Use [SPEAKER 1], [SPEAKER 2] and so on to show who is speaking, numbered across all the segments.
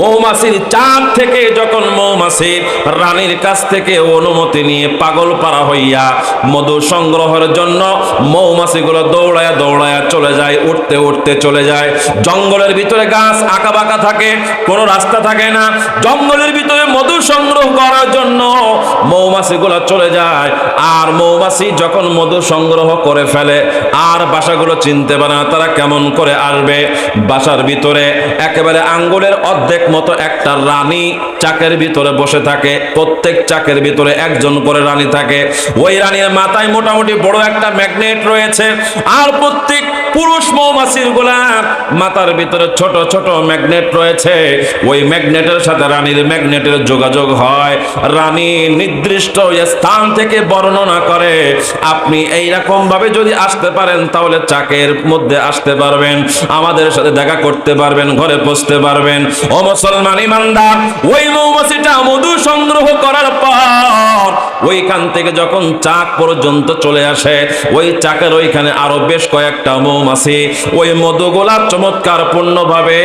[SPEAKER 1] মৌমাছির চাঁদ থেকে যখন মৌমাছি রানীর কাছ থেকে অনুমতি নিয়ে পাগল পারা হইয়া মধু সংগ্রহের জন্য মৌমাছিগুলো দৌড়ায় দৌড়ায় চলে যায়, উঠতে উঠতে চলে যায়। জঙ্গলের ভিতরে গাছ আঁকা বাঁকা থাকে, কোনো রাস্তা থাকে না। জঙ্গলের ভিতরে মধু সংগ্রহ করার জন্য মৌমাছিগুলো চলে যায়। আর মৌমাছি যখন মধু সংগ্রহ করে ফেলে, আর বাসাগুলো চিনতে পারে না তারা কেমন করে আসবে। বাসার ভিতরে একেবারে আঙ্গুলের অর্ধেক মতো একটা রানী চাকের ভিতরে বসে থাকে, প্রত্যেক চাকের ভিতরে একজন করে রানী থাকে। ওই রানীর মাথায় মোটামুটি বড় একটা ম্যাগনেট রয়েছে, আর প্রত্যেক পুরুষ মৌমাছির গোলাপ। মাথার ভিতরে ছোট ছোট ম্যাগনেট রয়েছে। ওই ম্যাগনেটের সাথে রানীর ম্যাগনেটের যোগাযোগ হয়। রানী নির্দিষ্ট স্থান থেকে বর্ণনা করে, আপনি এই রকম ভাবে যদি আসতে পারেন, তাহলে চাকের মধ্যে আসতে পারবেন। আমাদের সাথে দেখা করতে পারবেন, ঘরে বসতে পারবেন। ও মুসলমান ইমানদার, ওই মৌমাছিটা মধু সংগ্রহ করার পর ওইখান থেকে যখন চাক পর্যন্ত চলে আসে, ওই চাকের ওইখানে আরও বেশ কয়েকটা মৌমাছি ওই মধুগোলা চমৎকার পূর্ণভাবে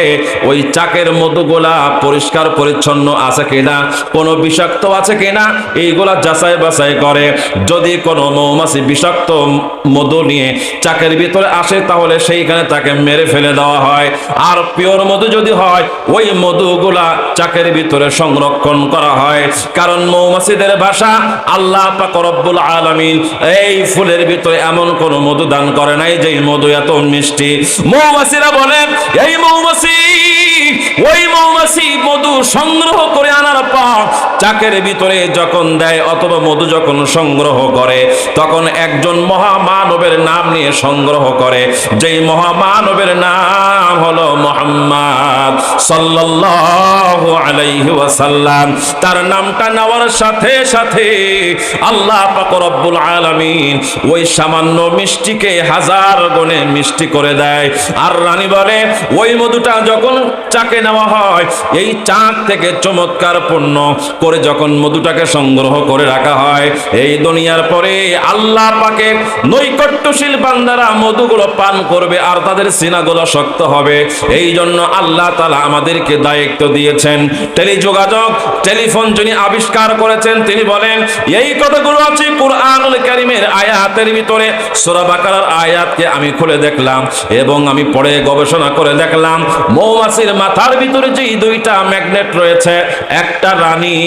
[SPEAKER 1] ওই চাকের মধুগোলা পরিষ্কার পরিচ্ছন্ন আছে কিনা, কোনো বিষাক্ত আছে কিনা, এইগুলা যাচাই বাছাই করে। যদি কোনো মৌমাছি বিষাক্ত মধু নিয়ে চাকের ভিতরে আসে, তাহলে সেইখানে তাকে মেরে ফেলে দেওয়া হয়। আর পিওর মধু যদি হয়, ওই মধুগুলা চাকের ভিতরে সংরক্ষণ করা হয়। কারণ মৌমাছিদের ভাষা, আল্লাহ পাক রব্বুল আলামিন এই ফুলের ভিতরে এমন কোন মধু দান করে নাই যে মধু এত মিষ্টি। মৌমাছিরা বলে, এই মৌমাছি, ওই মৌমাছি মধু সংগ্রহ করে আনার পর চাকের ভিতরে যখন দেয় অথবা মধু যখন সংগ্রহ করে, তখন একজন মহামানবের নাম নিয়ে সংগ্রহ করে। যেই মহামানবের নাম হলো মোহাম্মদ সাল্লাল্লাহু আলাইহি ওয়াসাল্লাম। তার নামটা নেওয়ার সাথে সাথে আল্লাহ পাক রব্বুল আলামিন ওই সামান্য মিষ্টিকে হাজার গুণে মিষ্টি করে দেয়। আর রানী বলে, ওই মধুটা যখন চাকে নেওয়া হয়, এই চাক থেকে চমৎকার পণ্য করে যখন মধুটাকে সংগ্রহ করে রাখা হয়, এই দুনিয়ার পরে আল্লাহ পাকে নৈকট্যশীল বান্দারা মধুগুলো পান করবে আর তাদের সিনাগুলো শক্ত হবে। এই জন্য আল্লাহ তালা আমাদেরকে দায়িত্ব দিয়েছেন। টেলিযোগাযোগ, টেলিফোন যিনি আবিষ্কার করেছেন, তিনি বলেন, এই কথাগুলো আছে কুরআনুল কারীমের আয়াতের ভিতরে। সূরা বাকারার আয়াতকে আমি খুলে দেখলাম এবং আমি পড়ে গবেষণা করে দেখলাম। মৌমাছির মাথার ভিতরে যে দুইটা ম্যাগনেট রয়েছে, একটা রানী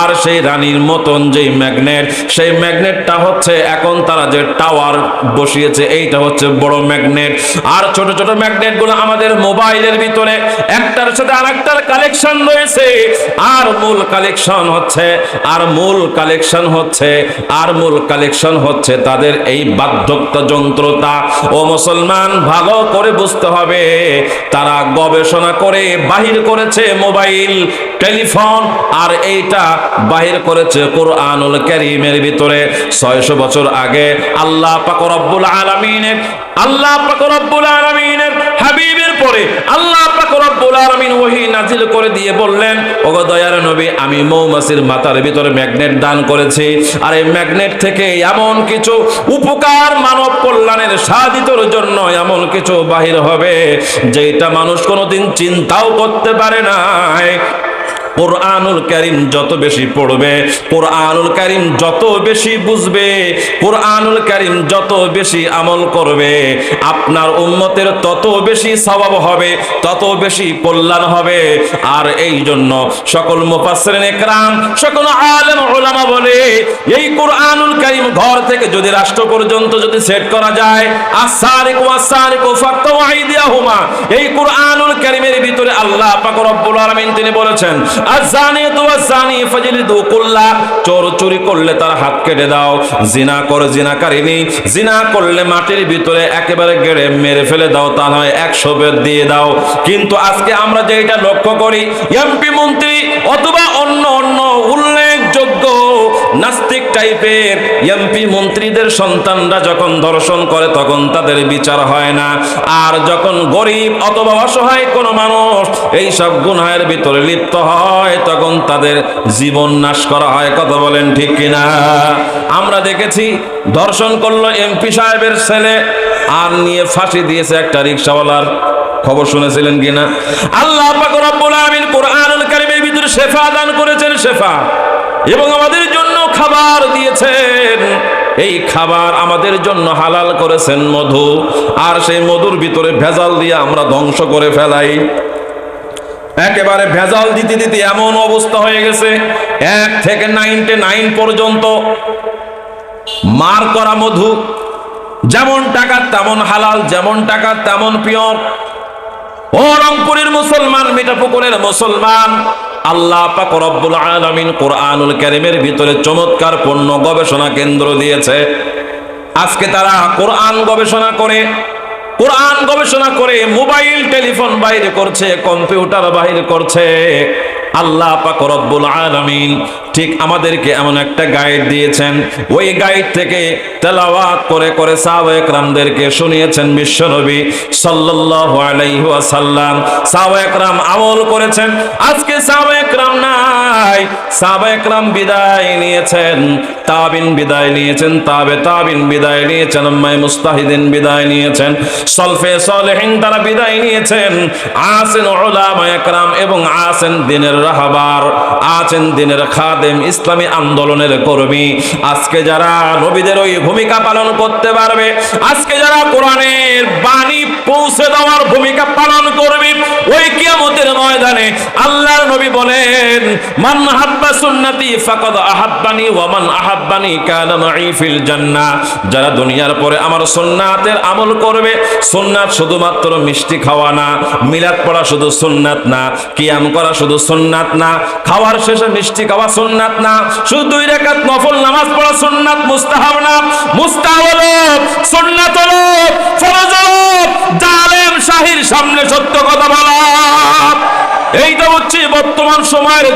[SPEAKER 1] আর সেই রানীর মতন যেই ম্যাগনেট। সেই ম্যাগনেটটা হচ্ছে এখন তারা যে টাওয়ার বসিয়েছে, এইটা হচ্ছে বড় ম্যাগনেট। আর ছোট ছোট ম্যাগনেটগুলো আমাদের মোবাইলের ভিতরে একটার সাথে আরেকটার কালেকশন রয়েছে। আর মূল কালেকশন হচ্ছে, আর মূল কালেকশন হচ্ছে, আর মূল কালেকশন হচ্ছে তাদের এই বার্ধক্য যন্ত্রতা। ও মুসলমান, ভালো করে বুঝতে হবে, তারা গবেষণা করে বাহির করেছে মোবাইল, টেলিফোন, আর এইটা বাহির করেছে কোরআনুল কারীমের ভিতরে। ছয়শো বছর আগে আল্লাহ পাক রব্বুল আলামিনের, আল্লাহ পাক রব্বুল আলামিনের হাবিবের পরে আল্লাহ নাজিল করে দিয়ে বললেন, ওগো নবী, আমি মৌমাছির মাথার ভিতরে ম্যাগনেট দান করেছি। আর এই ম্যাগনেট থেকে এমন কিছু উপকার মানব কল্যাণের সাধিতর জন্য এমন কিছু বাহির হবে যেটা মানুষ কোনোদিন চিন্তাও করতে পারে নাই। কোরআনুল কারিম যত বেশি পড়বে, কোরআনুল কারিম যত বেশি বুঝবে, কোরআনুল কারিম যত বেশি আমল করবে, আপনার উম্মতের তত বেশি স্বভাব হবে, তত বেশি কল্যাণ হবে। আর এই জন্য সকল মুফাসসিরিন একরাম, সকল আলেম ওলামা বলে, এই কোরআনুল কারিম ঘর থেকে যদি রাষ্ট্র পর্যন্ত যদি সেট করা যায় আসারিক ওয়াসারিক ফাক্তাউ আইদিয়াহুমা এই কোরআনুল কারিমের ভিতরে আল্লাহ পাক রব্বুল আলামিন তিনি বলেছেন আজানিয়াতু ফাজিলি দু কুল্লা, চোর চুরি করলে তার হাত কেটে দাও, জিনা জিনা করলে মাটির ভিতরে একেবারে গেড়ে মেরে ফেলে দাও, তা নয়, একশো বেদ দিয়ে দাও। কিন্তু আজকে আমরা যেটা লক্ষ্য করি, এমপি মন্ত্রী অথবা অন্য অন্য উল্লেখযোগ্য নাস্তিক টাইপের এমপি মন্ত্রীদের সন্তানরা যখন ধর্ষণ করে, তখন তাদের বিচার হয় না। আর যখন গরিব অথবা অসহায় কোনো মানুষ এই সব গুনাহের ভিতরে লিপ্ত হয়, তখন তাদের জীবন নাশ করা হয়। কথা বলেন ঠিক কিনা? আমরা দেখেছি, ধর্ষণ করল এমপি সাহেবের ছেলে, আর নিয়ে ফাঁসি দিয়েছে একটা রিক্সাওয়ালার। খবর শুনেছিলেন কিনা আল্লাহ পাক রব্বুল আলামিন শেফা দান করেছেন, শেফা। এবং আমাদের জন্য খাবার দিয়েছেন। এই খাবার আমাদের জন্য হালাল করেছেন মধু। আর সেই মধুর ভিতরে ভেজাল দিয়ে আমরা ধ্বংস করে ফেলাই। একেবারে ভেজাল দিতে দিতে এমন অবস্থা হয়ে গেছে। এক থেকে নাইনটি নাইন পর্যন্ত মার করা মধু। যেমন টাকা, তেমন হালাল। যেমন টাকা, তেমন পিওর ও রংপুরের মুসলমান মিঠাপুকুরের মুসলমান। আল্লাহ পাক আলামিন কোরআনুল কারীমের ভিতরে চমৎকার পণ্য গবেষণা কেন্দ্র দিয়েছে। আজকে তারা কোরআন গবেষণা করে, কোরআন গবেষণা করে মোবাইল টেলিফোন বাইরে করছে, কম্পিউটার বাইরে করছে। আল্লাহ পাক রব্বুল আলামিন ঠিক আমাদেরকে এমন একটা গাইড দিয়েছেন। ওই গাইড থেকে তেলাওয়াত করে করে সাহাবা একরামদেরকে শুনিয়েছেন বিশ্বনবী সাল্লাল্লাহু আলাইহি ওয়াসাল্লাম। সাহাবা একরাম আমল করেছেন। আজকে সাহাবা একরাম নাই। সাহাবা একরাম বিদায় নিয়েছেন। তাবিন বিদায় নিয়েছেন, তাবে তাবিন বিদায় নিয়েছেন আম্মাই মুস্তাহিদিন বিদায় নিয়েছেন, সলফে সলেহিন তারা বিদায় নিয়েছেন। আসেন ওলামা একরাম এবং আসেন দিনের রাহাবার, আছেন দিনের খাদেম ইসলামী আন্দোলনের কর্মী। আজকে যারা নবীদের ওই ভূমিকা পালন করতে পারবে, আজকে যারা কোরআনের বাণী পৌঁছে দেওয়ার ভূমিকা পালন করবে। ওই কিয়ামতের ময়দানে আল্লাহর নবী বলেন, মান হাব্বা সুন্নতি ফাকাদ আহাব্বানি ওয়া মান আহাব্বানি কানা মাই ফিল জান্নাহ। যারা দুনিয়ার পরে আমার সুন্নাতের আমল করবে, সুন্নাত শুধুমাত্র মিষ্টি খাওয়া না, মিলাদ পড়া শুধু সুন্নাত না, কিয়াম করা শুধু সুন্নাত না, খাওয়ার শেষে মিষ্টি খাওয়া সুন্নাত না, শুধু দুই রাকাত নফল নামাজ পড়া সুন্নাত মুস্তাহাব না। মুস্তাহাব হলো সুন্নাত হলো ফরজ হলো জালেম শাহির সামনে সত্য কথা বলা। এই তো হচ্ছে বর্তমান সময়ের